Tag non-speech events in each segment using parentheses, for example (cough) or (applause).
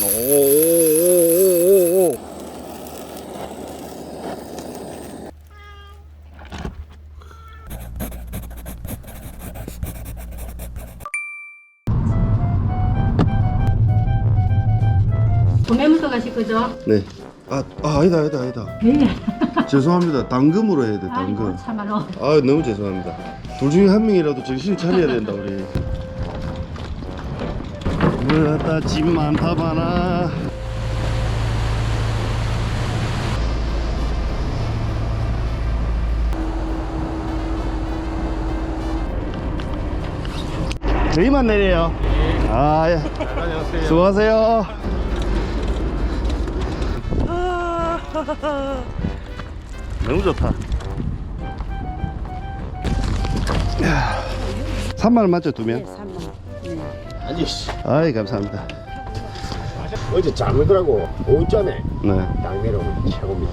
오오오오오. 도매무서 가실 거죠? 네. 아, 아 아니다 아니다 아니다. 네. 죄송합니다. 당금으로 해야 돼 당금. 아이고 참말로. 아 너무 죄송합니다. 둘 중에 한 명이라도 정신 차려야 된다 우리. 뭐다 집 많다 많아. 저희만 내려요. 아 예. 안녕하세요. 수고하세요. 너무 좋다. 3만 원 맞죠 두 명? 아니 씨 아이 감사합니다. 어제 잠들더라고 오전에 네. 딱 내려오면 최고입니다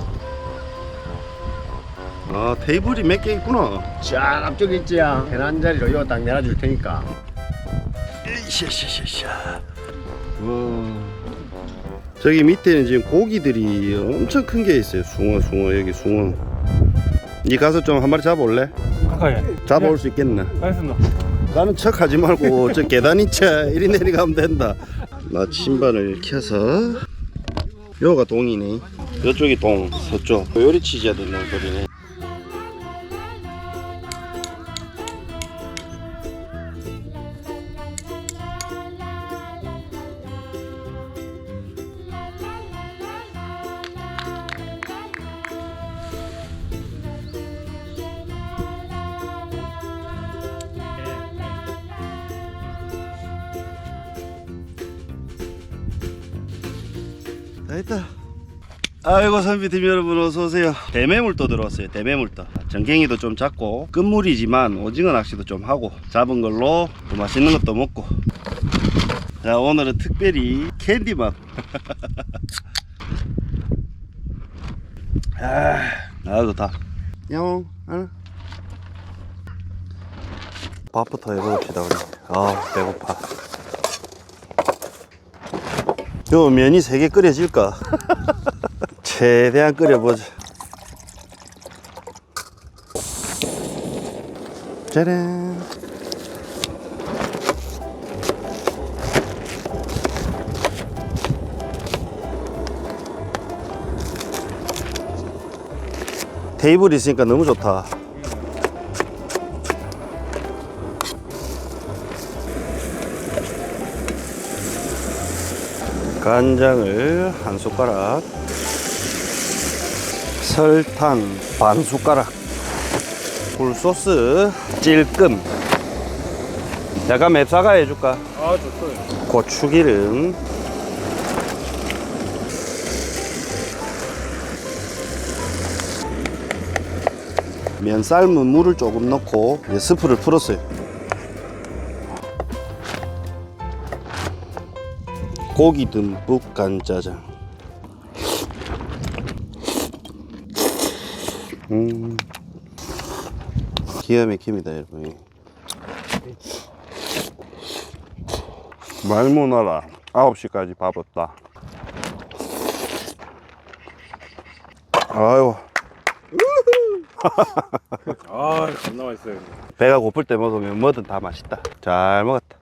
아 테이블이 몇 개 있구나. 쫙 앞쪽에 있지야 편한 자리로 이거 딱 내려줄 테니까 으쌰쌰쌰쌰. 와. 저기 밑에는 지금 고기들이 엄청 큰 게 있어요. 숭어, 숭어 여기 숭어. 니 가서 좀 한 마리 잡아올래? 가까이 잡아올 수 있겠나? 알겠습니다 가는 척 하지 말고 (laughs) 저 계단 있자 이리 내려가면 된다. 나 신발을 켜서 요가 동이네. 이쪽이 동, 서쪽. 요리 치즈야 된다는 소리네. 다 했다. 아이고 선비팀 여러분 어서 오세요. 대매물도 들어왔어요. 대매물도. 전갱이도 좀 잡고 끝물이지만 오징어 낚시도 좀 하고 잡은 걸로 또 맛있는 것도 먹고. 자 오늘은 특별히 캔디맛. (laughs) 아, 아 좋다. 야옹 하나. 밥부터 해봅시다 우리. 아 배고파. 요 면이 세 개 끓여질까? (laughs) 최대한 끓여보자. 짜란. 테이블 있으니까 너무 좋다. 간장을 한 숟가락 설탕 반 숟가락 굴소스 찔끔. 약간 맵사가 해줄까? 아 좋어요 고추기름. 면 삶은 물을 조금 넣고 스프를 풀었어요 고기 듬뿍 간짜장. 음. 기가 막힙니다 여러분 말모나라 9시까지 밥 없다. 아유. (laughs) 아 겁나 맛있어요 배가 고플 때 먹으면 뭐든 다 맛있다. 잘 먹었다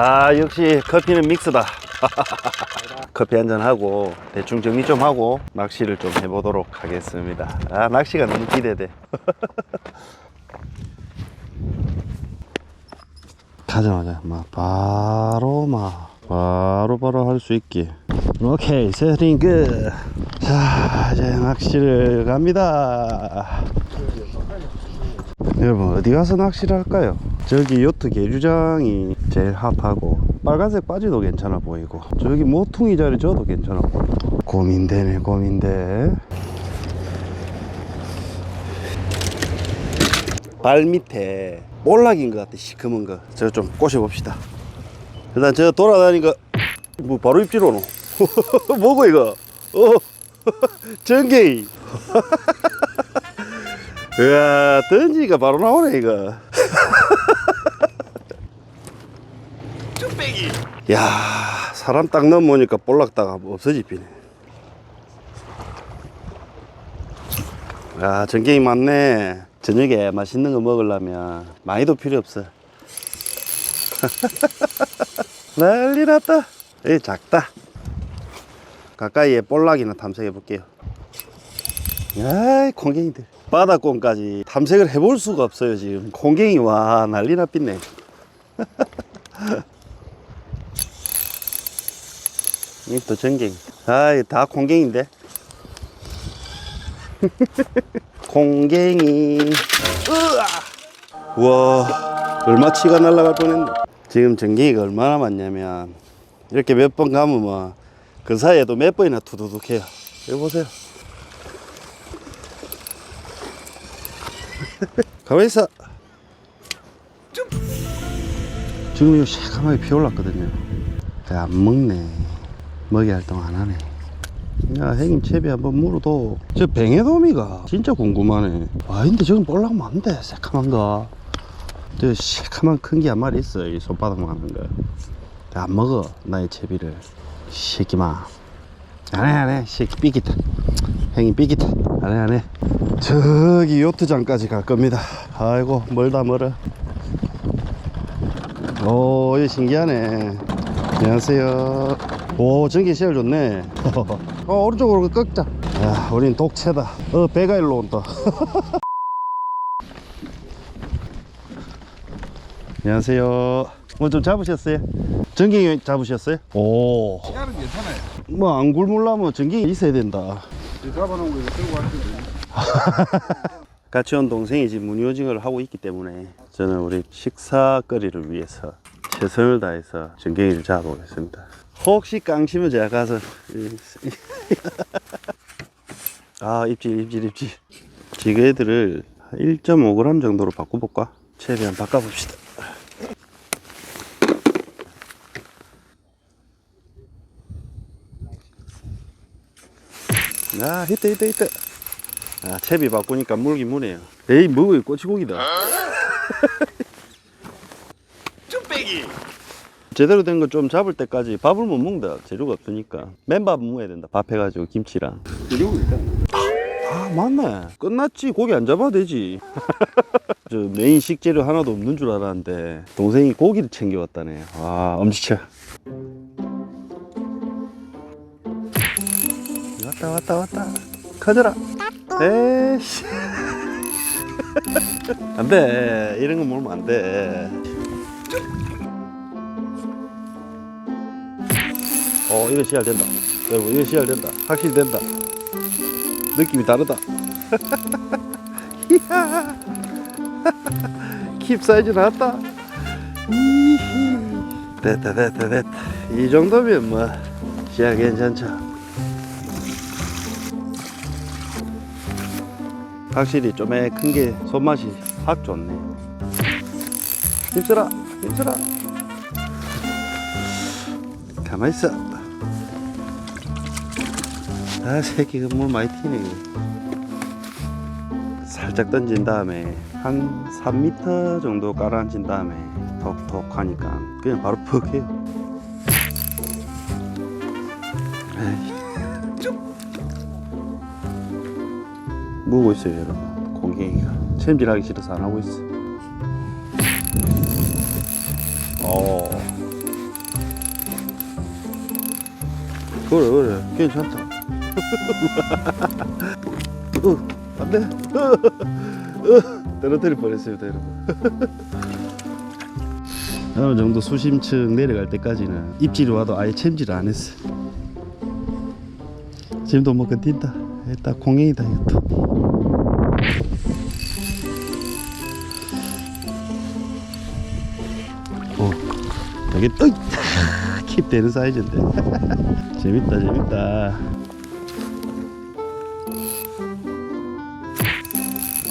아 역시 커피는 믹스다. (laughs) 커피 한잔 하고 대충 정리 좀 하고 낚시를 좀 해보도록 하겠습니다. 아 낚시가 너무 기대돼. (laughs) 가자마자 막 바로 막 바로 바로 할수 있게. 오케이 세팅 끝자 이제 낚시를 갑니다 여러분 어디 가서 낚시를 할까요? 저기 요트 계류장이 제일 핫하고 빨간색 바지도 괜찮아 보이고 저기 모퉁이 자리 저도 괜찮아 보이고. 고민되네 고민돼. 발 밑에 볼락인 것 같아 시커먼 거 저 좀 꼬셔봅시다. 일단 저 돌아다니니까 뭐 바로 입질 오노? (laughs) 뭐고 이거? 어? (laughs) 전갱이 (laughs) 으아 던지니까 바로 나오네 이거. 쭈빼기. 야 사람 딱 넘으니까 볼락다가 없어지피네. 야 전갱이 많네. 저녁에 맛있는 거 먹으려면 많이도 필요 없어. (laughs) 난리 났다. 이 작다. 가까이에 볼락이나 탐색해 볼게요. 야이 콩갱이들 바다콩까지 탐색을 해볼 수가 없어요 지금. 콩갱이 와 난리 났겠네. 이또 전갱이 아이 다 콩갱인데. 콩갱이. (laughs) 으아! 우와 얼마 치가 날라갈 뻔했네. 지금 전갱이가 얼마나 많냐면 이렇게 몇번 가면 뭐그 사이에도 몇 번이나 투두둑 해요. 여기 보세요 가만히 있어. 지금 이거 새까맣게 피 올랐거든요. 안 먹네. 먹이 활동 안 하네. 야 형님 채비 한번 물어도. 저 뱅에도미가 진짜 궁금하네. 아 근데 저건 볼락 많은데 새까만 거저 새까만 큰 게 한 마리 있어. 이 손바닥만 하는 거안 먹어 나의 채비를. 새끼마 안해 안해. 새끼 삐기다 형님 삐기다 안해 안해. 저기 요트장까지 갈 겁니다. 아이고 멀다 멀어. 오 신기하네. 안녕하세요. 오 전기 시열 좋네. (laughs) 어 오른쪽으로 꺾자. 야 우린 독채다. 어 배가 일로 온다. (laughs) 안녕하세요 뭐 좀 잡으셨어요? 전갱이 잡으셨어요? 오 시간은 괜찮아요. 뭐 안 굶으려면 전갱이 있어야 된다 잡아놓은 거 이거 들고 왔는데. (laughs) 같이 온 동생이 지금 무늬오징어를 하고 있기 때문에 저는 우리 식사거리를 위해서 최선을 다해서 전갱이를 잡아보겠습니다. 혹시 깡치면 제가 가서 (laughs) 아 입질 입질 입질 지금 애들을 1.5g 정도로 바꿔볼까? 최대한 바꿔봅시다. 아 히트 히트 히트 아, 채비 바꾸니까 물긴 무네요. 에이, 뭐야, 꼬치고기다. (laughs) 쭈빼기! 제대로 된 거 좀 잡을 때까지 밥을 못 먹는다. 재료가 없으니까. 맨밥 먹어야 된다. 밥 해가지고 김치랑. 그리고 일단 아, 맞네. 끝났지. 고기 안 잡아도 되지. (laughs) 저 메인 식재료 하나도 없는 줄 알았는데, 동생이 고기를 챙겨왔다네. 와, 엄지쳐. 왔다, 왔다, 왔다. 커져라. 에이씨. (laughs) 안 돼. 이런 거 물면 안 돼. 어, 이거 씨알 된다. 여러분, 이거 씨알 된다. 확실히 된다. 느낌이 다르다. (laughs) (laughs) 킵 사이즈 나왔다. 됐다, 됐다, 됐다. 이 정도면 뭐, 씨알 괜찮죠. 확실히 좀에 큰 게 손맛이 확 좋네. 힘쓰라, 힘쓰라. 가만 있어. 아, 새끼가 물 많이 튀네. 살짝 던진 다음에 한 3m 정도 깔아앉힌 다음에 톡톡 하니까 그냥 바로 퍽 해요. 에이. 물고 있어요 여러분. 공갱이가. 챔질하기 싫어서 안 하고 있어 어. 그래 그래. 괜찮다. (laughs) 어, 안돼. 어, 어, 떨어뜨릴 뻔했습니다 여러분. (laughs) 어느 정도 수심층 내려갈 때까지는 입질이 와도 아예 챔질을 안 했어 지금도 뭐 건뛴다. 일단 공갱이다 이것도 여기 어이 킵 되는 사이즈인데. 재밌다 재밌다.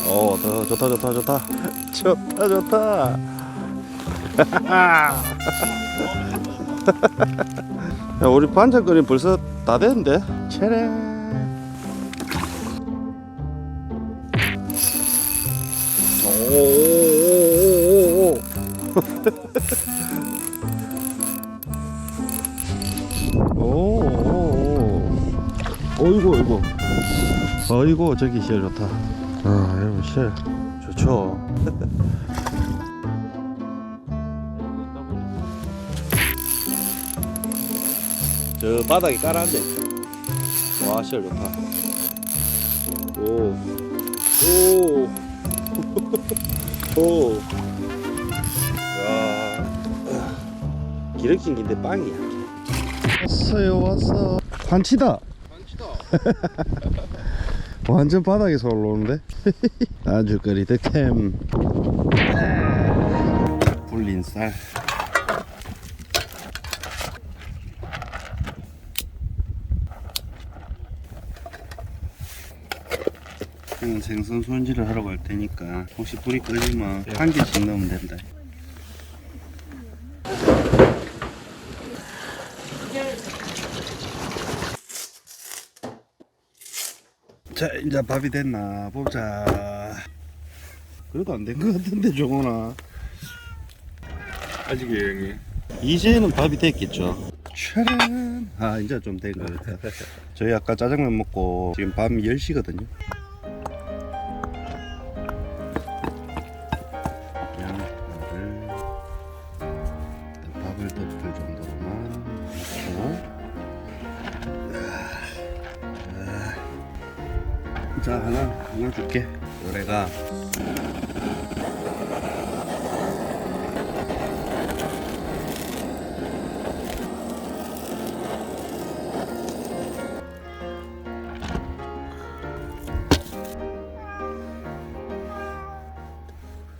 어, 오 좋다 좋다 좋다. (laughs) 좋다 좋다. (laughs) 야, 우리 반짝거리 벌써 다 됐는데? 체레. 오오오오오. (laughs) 어이구, 어이구. 어이구, 저기 실 좋다. 아, 여러분, 실 좋죠. (laughs) 저 바닥에 깔아앉아 있어. 와, 실 좋다. 오, 오, (laughs) 오. 야, 기름진 긴데 빵이야. 왔어요 왔어 반치다 완전 바닥에서 올라오는데? (laughs) 아주 끓이드 캠. 불린 쌀. 생선 손질을 하러 갈 테니까 혹시 불이 꺼지면 한 개씩 넣으면 된다 자 이제 밥이 됐나 보자. 그래도 안 된 것 같은데 저거나 아직이에요 형님? 이제는 밥이 됐겠죠. 아 이제 좀 된 것 같아. 저희 아까 짜장면 먹고 지금 밤 10시거든요 줄게. 노래가.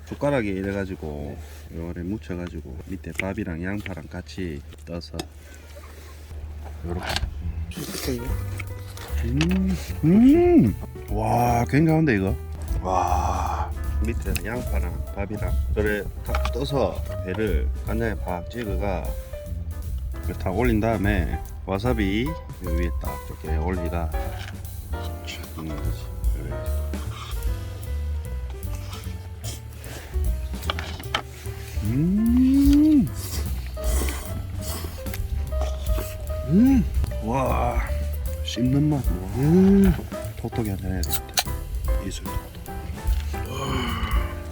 숟가락에 이래가지고 요래 묻혀가지고 밑에 밥이랑 양파랑 같이 떠서. 요렇게. 음, 음, 와, 굉장한데 이거. 와, 밑에 양파랑 밥이랑 그래 다 떠서 배를 간장에 팍 찍어가 다 올린 다음에 와사비 요 위에 딱 이렇게 거지. 이렇게. 음, 음, 와. 씹는 맛. 음. 톡톡이 한잔 해야 되겠다. 이슬 톡톡.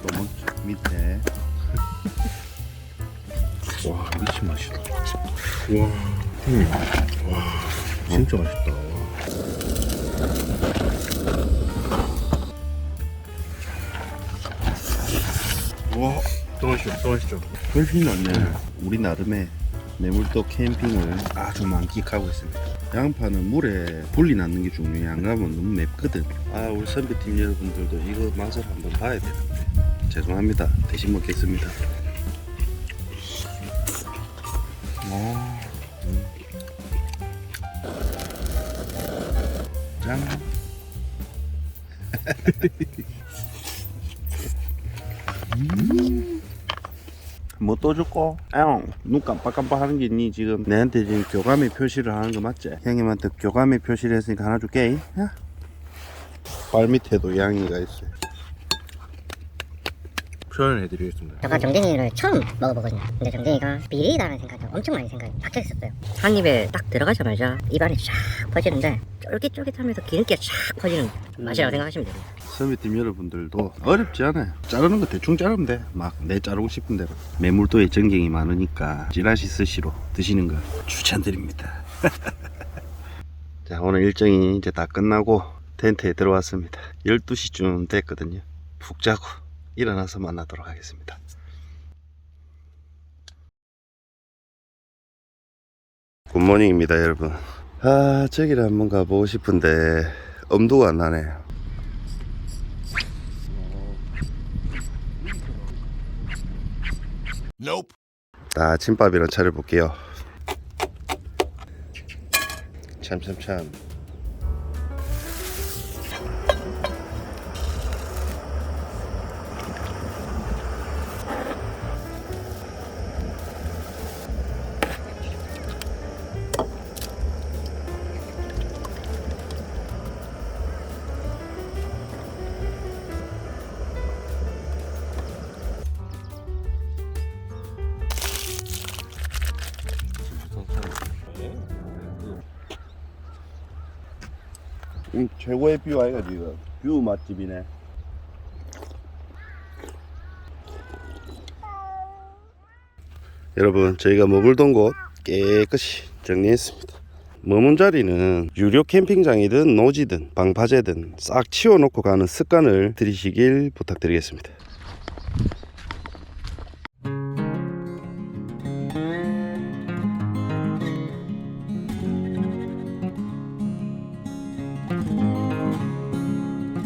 또 먹자. 밑에. (laughs) 와 미친 맛이다 와 형님 와 진짜 맛있다 와, 또 마시죠 또 마시죠 훨씬 낫네. 우리 나름의 매물도 캠핑을 아주 만끽하고 있습니다. 양파는 물에 불리 낳는 게 중요해. 안 그러면 너무 맵거든. 아, 우리 선배팀 여러분들도 이거 맛을 한번 봐야 되는데. 죄송합니다. 대신 먹겠습니다. 어, 음. 짠. (laughs) 뭐 또 줄까? 형, 눈 깜빡깜빡 하는 게 있니? 지금 내한테 지금 교감의 표시를 하는 거 맞지? 형님한테 교감의 표시를 했으니까 하나 줄게. 야. 발 밑에도 양이가 있어요. 표현해드리겠습니다 제가 정댕이를 처음 먹어보거든요. 근데 정댕이가 비리다는 생각이 엄청 많이 생각이 박혀 있었어요. 한 입에 딱 들어가자마자 입안에 쫙 퍼지는데 쫄깃쫄깃하면서 기름기가 쫙 퍼지는 맛이라고 생각하시면 됩니다. 선배팀 여러분들도 어렵지 않아요. 자르는 거 대충 자르면 돼. 막 내 자르고 싶은 대로. 매물도에 전갱이 많으니까 찌라시 스시로 드시는 거 추천드립니다. (laughs) 자, 오늘 일정이 이제 다 끝나고 텐트에 들어왔습니다. 12시쯤 됐거든요. 푹 자고 일어나서 만나도록 하겠습니다. 굿모닝입니다, 여러분. 아, 저기를 한번 가보고 싶은데 엄두가 안 나네요. 자, 아침밥이랑 차려볼게요. 참참참. 최고의 뷰 아이가 지금. 뷰 맛집이네. 여러분 저희가 머물던 곳 깨끗이 정리했습니다. 머문 자리는 유료 캠핑장이든 노지든 방파제든 싹 치워놓고 가는 습관을 들이시길 부탁드리겠습니다